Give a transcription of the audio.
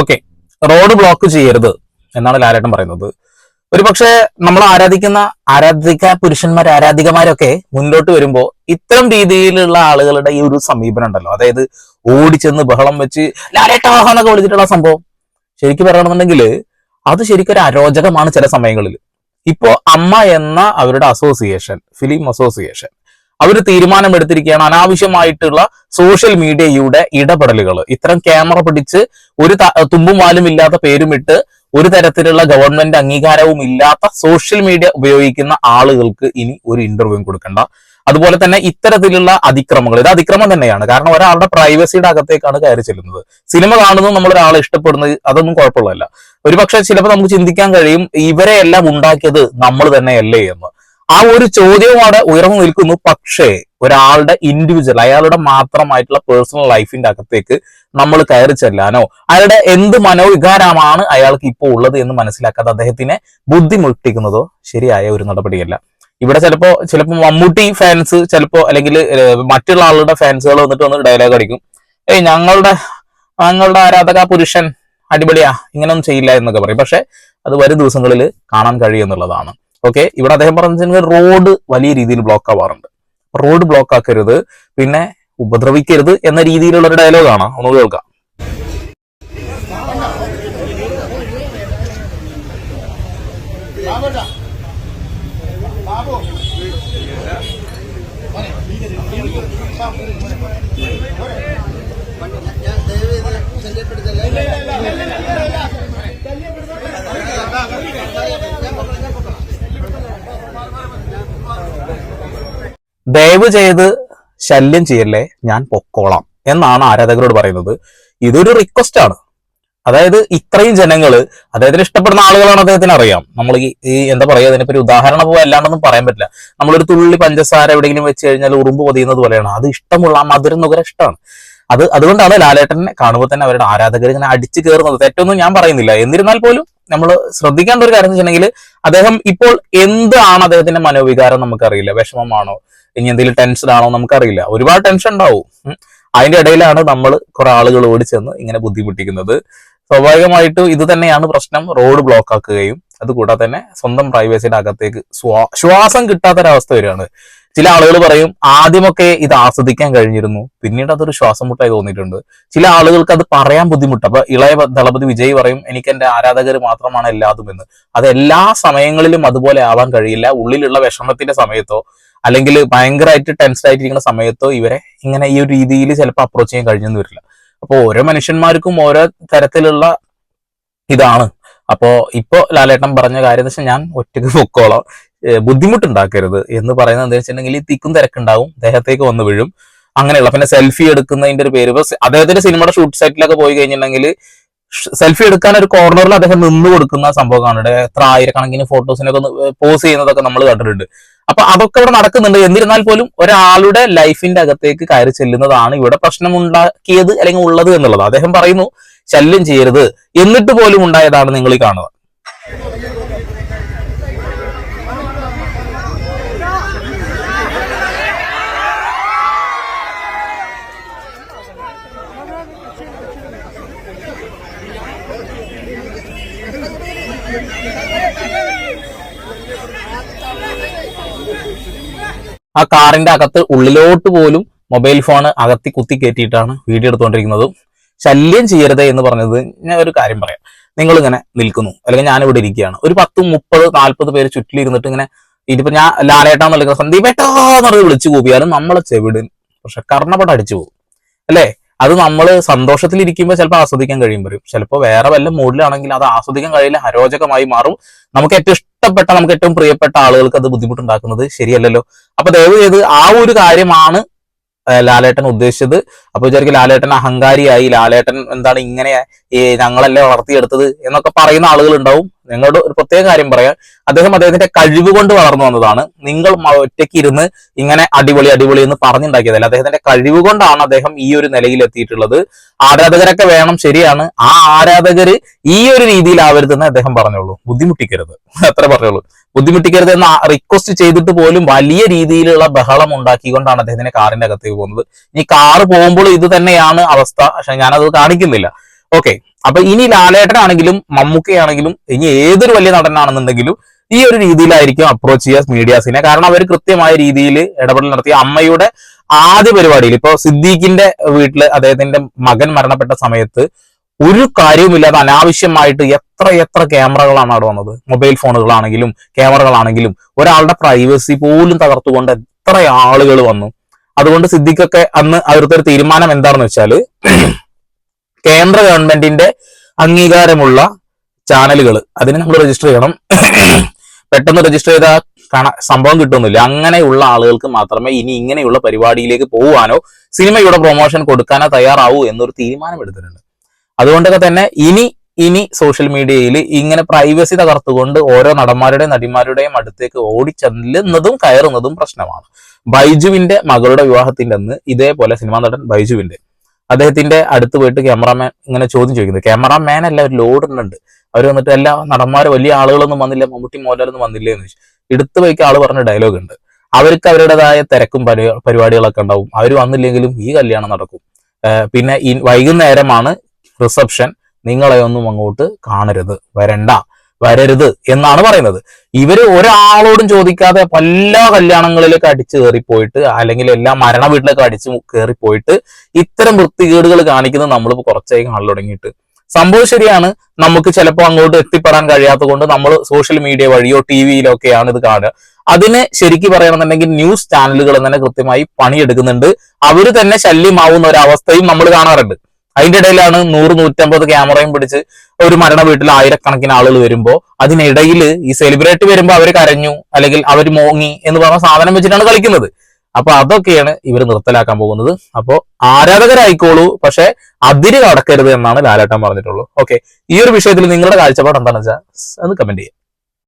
Okay. Road block ചെയ്യരുത് എന്നാണ് ലാലേട്ടൻ പറയുന്നത്. ഒരുപക്ഷെ നമ്മൾ ആരാധിക്കുന്ന ആരാധിക പുരുഷന്മാർ ആരാധികമാരൊക്കെ മുന്നോട്ട് വരുമ്പോൾ ഇത്തരം രീതിയിലുള്ള ആളുകളുടെ ഈ ഒരു സമീപനം ഉണ്ടല്ലോ. അതായത് ഓടിച്ചെന്ന് ബഹളം വെച്ച് ലാലേട്ടാ എന്നൊക്കെ വിളിച്ചിട്ടുള്ള സംഭവം. ശരിക്കും പറയണമെന്നുണ്ടെങ്കിൽ അത് ശരിക്കും ഒരു അരോചകമാണ് ചില സമയങ്ങളിൽ ഇപ്പോ അമ്മ എന്ന അവരുടെ അസോസിയേഷൻ ഫിലിം അസോസിയേഷൻ അവർ തീരുമാനമെടുത്തിരിക്കുകയാണ്. അനാവശ്യമായിട്ടുള്ള സോഷ്യൽ മീഡിയയുടെ ഇടപെടലുകൾ ഇത്തരം ക്യാമറ പിടിച്ച് ഒരു തുമ്പും വാലും ഇല്ലാത്ത പേരുമിട്ട് ഒരു തരത്തിലുള്ള ഗവൺമെന്റ് അംഗീകാരവും ഇല്ലാത്ത സോഷ്യൽ മീഡിയ ഉപയോഗിക്കുന്ന ആളുകൾക്ക് ഇനി ഒരു ഇന്റർവ്യൂ കൊടുക്കണ്ട. അതുപോലെ തന്നെ ഇത്തരത്തിലുള്ള അതിക്രമങ്ങൾ. ഇത് അതിക്രമം തന്നെയാണ്. കാരണം ഒരാളുടെ പ്രൈവസിയുടെ അകത്തേക്കാണ് കയറി ചെല്ലുന്നത്. സിനിമ കാണുന്നത് നമ്മൾ ഒരാളെ ഇഷ്ടപ്പെടുന്നത് അതൊന്നും കുഴപ്പമുള്ളതല്ല. ഒരുപക്ഷെ ചിലപ്പോൾ നമുക്ക് ചിന്തിക്കാൻ കഴിയും ഇവരെ എല്ലാം ഉണ്ടാക്കിയത് നമ്മൾ തന്നെയല്ലേ എന്ന്. ആ ഒരു ചോദ്യവും അവിടെ ഉയർന്നു നിൽക്കുന്നു. പക്ഷേ ഒരാളുടെ ഇൻഡിവിജ്വൽ അയാളുടെ മാത്രമായിട്ടുള്ള പേഴ്സണൽ ലൈഫിന്റെ അകത്തേക്ക് നമ്മൾ കയറി ചെല്ലാനോ അയാളുടെ എന്ത് മനോവികാരമാണ് അയാൾക്ക് ഇപ്പോൾ ഉള്ളത് എന്ന് മനസ്സിലാക്കാതെ അദ്ദേഹത്തിനെ ബുദ്ധിമുട്ടിക്കുന്നതോ ശരിയായ ഒരു നടപടിയല്ല. ഇവിടെ ചിലപ്പോ ചിലപ്പോ മമ്മൂട്ടി ഫാൻസ് ചിലപ്പോ അല്ലെങ്കിൽ മറ്റുള്ള ആളുടെ ഫാൻസുകൾ വന്നിട്ട് വന്ന് ഡയലോഗ് അടിക്കും. ഏയ് ഞങ്ങളുടെ ഞങ്ങളുടെ ആരാധക പുരുഷൻ അടിപൊളിയാ ഇങ്ങനൊന്നും ചെയ്യില്ല എന്നൊക്കെ പറയും. പക്ഷെ അത് വരും ദിവസങ്ങളിൽ കാണാൻ കഴിയുമെന്നുള്ളതാണ് ഓക്കെ ഇവിടെ അദ്ദേഹം പറഞ്ഞിട്ടുണ്ടെങ്കിൽ റോഡ് വലിയ രീതിയിൽ ബ്ലോക്ക് ആവാറുണ്ട്. റോഡ് ബ്ലോക്ക് ആക്കരുത് പിന്നെ ഉപദ്രവിക്കരുത് എന്ന രീതിയിലുള്ള ഒരു ഡയലോഗാണ് ഒന്ന് കേൾക്കാം. ഞാൻ ദയവ് ചെയ്ത് ശല്യപ്പെടുത്തല്ലേ ഞാൻ പൊക്കണം ഞാൻ പൊക്കണം ദയവ് ചെയ്ത് ശല്യം ചെയ്യല്ലേ? ഞാൻ പൊക്കോളാം എന്നാണ് ആരാധകരോട് പറയുന്നത്. ഇതൊരു റിക്വസ്റ്റ് ആണ്. അതായത് ഇത്രയും ജനങ്ങൾ അദ്ദേഹത്തിന് ഇഷ്ടപ്പെടുന്ന ആളുകളാണ് അദ്ദേഹത്തിന് അറിയാം. നമ്മൾ ഈ എന്താ പറയുക അതിനെ ഒരു ഉദാഹരണം പോലെ അല്ലാണ്ടൊന്നും പറയാൻ പറ്റില്ല. നമ്മളൊരു തുള്ളി പഞ്ചസാര എവിടെയെങ്കിലും വെച്ച് കഴിഞ്ഞാൽ ഉറുമ്പ് പൊതിയുന്നത് പോലെയാണ്. അത് ഇഷ്ടമുള്ള ആ മധുരം നുകര ഇഷ്ടമാണ്. അത് അതുകൊണ്ടാണ് ലാലേട്ടനെ കാണുമ്പോൾ തന്നെ അവരുടെ ആരാധകർ ഇങ്ങനെ അടിച്ചു കയറുന്നത്. തെറ്റൊന്നും ഞാൻ പറയുന്നില്ല. എന്നിരുന്നാൽ പോലും നമ്മൾ ശ്രദ്ധിക്കേണ്ട ഒരു കാര്യം എന്ന് വെച്ചിട്ടുണ്ടെങ്കിൽ അദ്ദേഹം ഇപ്പോൾ എന്താണ് അദ്ദേഹത്തിന്റെ മനോവികാരം നമുക്കറിയില്ല. വിഷമമാണോ? ഇനി എന്തെങ്കിലും ടെൻഷൻ ആണോ നമുക്കറിയില്ല. ഒരുപാട് ടെൻഷൻ ഉണ്ടാവും. അതിന്റെ ഇടയിലാണ് നമ്മൾ കുറെ ആളുകൾ ഓടിച്ചെന്ന് ഇങ്ങനെ ബുദ്ധിമുട്ടിക്കുന്നത്. സ്വാഭാവികമായിട്ടും ഇത് തന്നെയാണ് പ്രശ്നം. റോഡ് ബ്ലോക്ക് ആക്കുകയും അതുകൂടാതെ തന്നെ സ്വന്തം പ്രൈവസിയുടെ അകത്തേക്ക് ശ്വാസം കിട്ടാത്തൊരവസ്ഥ വരികയാണ്. ചില ആളുകൾ പറയും ആദ്യമൊക്കെ ഇത് ആസ്വദിക്കാൻ കഴിഞ്ഞിരുന്നു. പിന്നീട് അതൊരു ശ്വാസം മുട്ടായി തോന്നിയിട്ടുണ്ട്. ചില ആളുകൾക്ക് അത് പറയാൻ ബുദ്ധിമുട്ട്. അപ്പൊ ഇളയ ദളപതി വിജയ് പറയും എനിക്ക് എന്റെ ആരാധകർ മാത്രമാണ് എല്ലാതും എന്ന് അത് എല്ലാ സമയങ്ങളിലും അതുപോലെ ആവാൻ കഴിയില്ല. ഉള്ളിലുള്ള വിഷമത്തിന്റെ സമയത്തോ അല്ലെങ്കിൽ ഭയങ്കരമായിട്ട് ടെൻസ്ഡ് ആയിട്ടിരിക്കുന്ന സമയത്തോ ഇവരെ ഇങ്ങനെ ഈ ഒരു രീതിയിൽ ചിലപ്പോൾ അപ്രോച്ച് ചെയ്യാൻ കഴിഞ്ഞെന്ന് വരില്ല. അപ്പോൾ ഓരോ മനുഷ്യന്മാർക്കും ഓരോ തരത്തിലുള്ള ഇതാണ്. അപ്പോ ഇപ്പോ ലാലേട്ടൻ പറഞ്ഞ കാര്യം എന്ന് വെച്ചാൽ ഞാൻ ഒറ്റയ്ക്ക് പൊക്കോളാം. ബുദ്ധിമുട്ടുണ്ടാക്കരുത് എന്ന് പറയുന്നത് എന്താ വെച്ചിട്ടുണ്ടെങ്കിൽ ഈ തിക്കും തിരക്കുണ്ടാവും ദേഹത്തേക്ക് വന്ന് വീഴും. അങ്ങനെയുള്ള പിന്നെ സെൽഫി എടുക്കുന്നതിന്റെ ഒരു പേര്. ഇപ്പൊ അദ്ദേഹത്തിന്റെ സിനിമയുടെ ഷൂട്ട് സൈറ്റിലൊക്കെ പോയി കഴിഞ്ഞിട്ടുണ്ടെങ്കിൽ സെൽഫി എടുക്കാൻ ഒരു കോർണറിൽ അദ്ദേഹം നിന്ന് കൊടുക്കുന്ന സംഭവം കാണുന്നത് എത്ര ആയിരക്കണക്കിന് ഫോട്ടോസിനൊക്കെ പോസ് ചെയ്യുന്നതൊക്കെ നമ്മൾ കണ്ടിട്ടുണ്ട്. അപ്പൊ അതൊക്കെ ഇവിടെ നടക്കുന്നുണ്ട്. എന്നിരുന്നാൽ പോലും ഒരാളുടെ ലൈഫിന്റെ അകത്തേക്ക് കയറി ചെല്ലുന്നതാണ് ഇവിടെ പ്രശ്നമുണ്ടാക്കിയത് അല്ലെങ്കിൽ ഉള്ളത് എന്നുള്ളത്. അദ്ദേഹം പറയുന്നു ശല്യം ചെയ്യരുത്. എന്നിട്ട് പോലും ഉണ്ടായതാണ് നിങ്ങൾ ഈ കാണുന്നത്. ആ കാറിന്റെ അകത്ത് ഉള്ളിലോട്ട് പോലും മൊബൈൽ ഫോൺ അകത്തി കുത്തി കയറ്റിയിട്ടാണ് വീഡിയോ എടുത്തുകൊണ്ടിരിക്കുന്നത്. ശല്യം ചെയ്യരുത് എന്ന് പറഞ്ഞത് ഞാൻ ഒരു കാര്യം പറയാം. നിങ്ങൾ ഇങ്ങനെ നിൽക്കുന്നു. അല്ലെങ്കിൽ ഞാൻ ഇവിടെ ഇരിക്കുകയാണ്. ഒരു പത്ത് മുപ്പത് നാല്പത് പേര് ചുറ്റിലിരുന്നിട്ട് ഇങ്ങനെ ഇതിപ്പോ ഞാൻ ലാലേട്ടാന്ന് വിളിക്കുന്ന സന്ദീപേട്ടാന്ന് പറഞ്ഞ് വിളിച്ചു കൂപ്പിയാലും നമ്മളെ ചെവിടും പക്ഷെ കർണപടം അടിച്ചു പോകും. അല്ലേ? അത് നമ്മൾ സന്തോഷത്തിലിരിക്കുമ്പോൾ ചിലപ്പോൾ ആസ്വദിക്കാൻ കഴിയും വരും. ചിലപ്പോൾ വേറെ വല്ല മൂഡിലാണെങ്കിൽ അത് ആസ്വദിക്കാൻ കഴിയില്ല അരോചകമായി മാറും. നമുക്ക് ഏറ്റവും ഇഷ്ടപ്പെട്ട നമുക്ക് ഏറ്റവും പ്രിയപ്പെട്ട ആളുകൾക്ക് അത് ബുദ്ധിമുട്ടുണ്ടാക്കുന്നത് ശരിയല്ലല്ലോ. അപ്പൊ ദയവ് ചെയ്ത് ആ ഒരു കാര്യമാണ് ലാലേട്ടൻ ഉദ്ദേശിച്ചത്. അപ്പൊ വിചാരിക്കും ലാലേട്ടൻ അഹങ്കാരിയായി ലാലേട്ടൻ എന്താണ് ഇങ്ങനെ ഞങ്ങളല്ലേ വളർത്തിയെടുത്തത് എന്നൊക്കെ പറയുന്ന ആളുകൾ ഉണ്ടാവും നിങ്ങളുടെ ഒരു പ്രത്യേക കാര്യം പറയാം. അദ്ദേഹം അദ്ദേഹത്തിന്റെ കഴിവ് കൊണ്ട് വളർന്നു വന്നതാണ്. നിങ്ങൾ ഒറ്റയ്ക്ക് ഇരുന്ന് ഇങ്ങനെ അടിപൊളി അടിപൊളി എന്ന് പറഞ്ഞുണ്ടാക്കിയതല്ല. അദ്ദേഹത്തിന്റെ കഴിവ് കൊണ്ടാണ് അദ്ദേഹം ഈ ഒരു നിലയിൽ എത്തിയിട്ടുള്ളത്. ആരാധകരൊക്കെ വേണം ശരിയാണ്. ആ ആരാധകര് ഈ ഒരു രീതിയിലാവരുതെന്ന് അദ്ദേഹം പറഞ്ഞോളൂ ബുദ്ധിമുട്ടിക്കരുത്. അത്ര പറഞ്ഞോളൂ ബുദ്ധിമുട്ടിക്കരുത് എന്ന് റിക്വസ്റ്റ് ചെയ്തിട്ട് പോലും വലിയ രീതിയിലുള്ള ബഹളം ഉണ്ടാക്കിക്കൊണ്ടാണ് അദ്ദേഹത്തിന്റെ കാറിന്റെ അകത്തേക്ക് പോകുന്നത്. ഇനി കാറ് പോകുമ്പോൾ ഇത് തന്നെയാണ് അവസ്ഥ. പക്ഷെ ഞാനത് കാണിക്കുന്നില്ല. ഓക്കെ അപ്പൊ ഇനി ലാലേട്ടനാണെങ്കിലും മമ്മൂക്കയാണെങ്കിലും ഇനി ഏതൊരു വലിയ നടനാണെന്നുണ്ടെങ്കിലും ഈ ഒരു രീതിയിലായിരിക്കും അപ്രോച്ച് ചെയ്യുക മീഡിയാസിനെ കാരണം അവർ കൃത്യമായ രീതിയിൽ ഇടപെടൽ നടത്തിയ അമ്മയുടെ ആദ്യ പരിപാടിയിൽ ഇപ്പൊ സിദ്ദീഖിന്റെ വീട്ടിൽ അദ്ദേഹത്തിന്റെ മകൻ മരണപ്പെട്ട സമയത്ത് ഒരു കാര്യവുമില്ലാതെ അനാവശ്യമായിട്ട് എത്ര എത്ര ക്യാമറകളാണ് അവിടെ വന്നത്? മൊബൈൽ ഫോണുകളാണെങ്കിലും ക്യാമറകളാണെങ്കിലും ഒരാളുടെ പ്രൈവസി പോലും തകർത്തുകൊണ്ട് എത്ര ആളുകൾ വന്നു? അതുകൊണ്ട് സിദ്ദിഖൊക്കെ അന്ന് അവരുടെ ഒരു തീരുമാനം എന്താണെന്ന് വെച്ചാൽ കേന്ദ്ര ഗവൺമെന്റിന്റെ അംഗീകാരമുള്ള ചാനലുകൾ അതിന് നമ്മൾ രജിസ്റ്റർ ചെയ്യണം. പെട്ടെന്ന് രജിസ്റ്റർ ചെയ്താൽ സംഭവം കിട്ടുന്നില്ല. അങ്ങനെയുള്ള ആളുകൾക്ക് മാത്രമേ ഇനി ഇങ്ങനെയുള്ള പരിപാടിയിലേക്ക് പോകാനോ സിനിമയുടെ പ്രൊമോഷൻ കൊടുക്കാനോ തയ്യാറാവൂ എന്നൊരു തീരുമാനം എടുത്തിട്ടുണ്ട്. അതുകൊണ്ടൊക്കെ തന്നെ ഇനി ഇനി സോഷ്യൽ മീഡിയയിൽ ഇങ്ങനെ പ്രൈവസി തകർത്തുകൊണ്ട് ഓരോ നടന്മാരുടെയും നടിമാരുടെയും അടുത്തേക്ക് ഓടിച്ചെല്ലുന്നതും കയറുന്നതും പ്രശ്നമാണ്. ബൈജുവിന്റെ മകളുടെ വിവാഹത്തിന്റെ അന്ന് ഇതേപോലെ സിനിമാ നടൻ ബൈജുവിന്റെ അദ്ദേഹത്തിന്റെ അടുത്ത് പോയിട്ട് ക്യാമറാമാൻ ഇങ്ങനെ ചോദ്യം ചോദിക്കുന്നത് ക്യാമറാമാൻ അല്ല ഒരു ലോഡ് ഉണ്ട് അവർ വന്നിട്ട് എല്ലാ നടന്മാർ വലിയ ആളുകളൊന്നും വന്നില്ല മമ്മൂട്ടി മോഹൻലാലൊന്നും വന്നില്ലേ എന്ന് ചോദിച്ചു. എടുത്തു വയ്ക്കുക ആൾ പറഞ്ഞ ഡയലോഗ് ഉണ്ട് അവർക്ക് അവരുടേതായ തിരക്കും പരിപാടികളൊക്കെ ഉണ്ടാവും. അവർ വന്നില്ലെങ്കിലും ഈ കല്യാണം നടക്കും. പിന്നെ വൈകുന്നേരമാണ് റിസപ്ഷൻ നിങ്ങളെ ഒന്നും അങ്ങോട്ട് കാണരുത് വരണ്ട വരരുത് എന്നാണ് പറയുന്നത്. ഇവർ ഒരാളോടും ചോദിക്കാതെ എല്ലാ കല്യാണങ്ങളിലേക്ക് അടിച്ചു കയറിപ്പോയിട്ട് അല്ലെങ്കിൽ എല്ലാ മരണ വീട്ടിലേക്ക് അടിച്ചു കയറിപ്പോയിട്ട് ഇത്തരം വൃത്തികേടുകൾ കാണിക്കുന്നത് നമ്മളിപ്പോ കുറച്ചായി കാണാൻ തുടങ്ങിയിട്ട്. സംഭവം ശരിയാണ്. നമുക്ക് ചിലപ്പോൾ അങ്ങോട്ട് എത്തിപ്പെടാൻ കഴിയാത്തത് കൊണ്ട് നമ്മൾ സോഷ്യൽ മീഡിയ വഴിയോ ടി വിയിലോ ഒക്കെയാണ് ഇത് കാണുക. അതിന് ശരിക്ക് പറയണമെന്നുണ്ടെങ്കിൽ ന്യൂസ് ചാനലുകൾ തന്നെ കൃത്യമായി പണിയെടുക്കുന്നുണ്ട്. അവർ തന്നെ ശല്യമാവുന്ന ഒരവസ്ഥയും നമ്മൾ കാണാറുണ്ട്. അതിന്റെ ഇടയിലാണ് നൂറ് നൂറ്റമ്പത് ക്യാമറയും പിടിച്ച് ഒരു മരണ വീട്ടിൽ ആയിരക്കണക്കിന് ആളുകൾ വരുമ്പോ അതിനിടയിൽ ഈ സെലിബ്രേറ്റ് വരുമ്പോ അവർ കരഞ്ഞു അല്ലെങ്കിൽ അവർ മോങ്ങി എന്ന് പറഞ്ഞ സാധനം വെച്ചിട്ടാണ് കളിക്കുന്നത്. അപ്പൊ അതൊക്കെയാണ് ഇവർ നിർത്തലാക്കാൻ പോകുന്നത്. അപ്പോ ആരാധകരായിക്കോളൂ പക്ഷെ അതിര് കടക്കരുത് എന്നാണ് ലാലേട്ടൻ പറഞ്ഞിട്ടുള്ളൂ ഓക്കെ ഈ ഒരു വിഷയത്തിൽ നിങ്ങളുടെ കാഴ്ചപ്പാട് എന്താണെന്ന് വെച്ചാൽ അത് കമന്റ് ചെയ്യാം.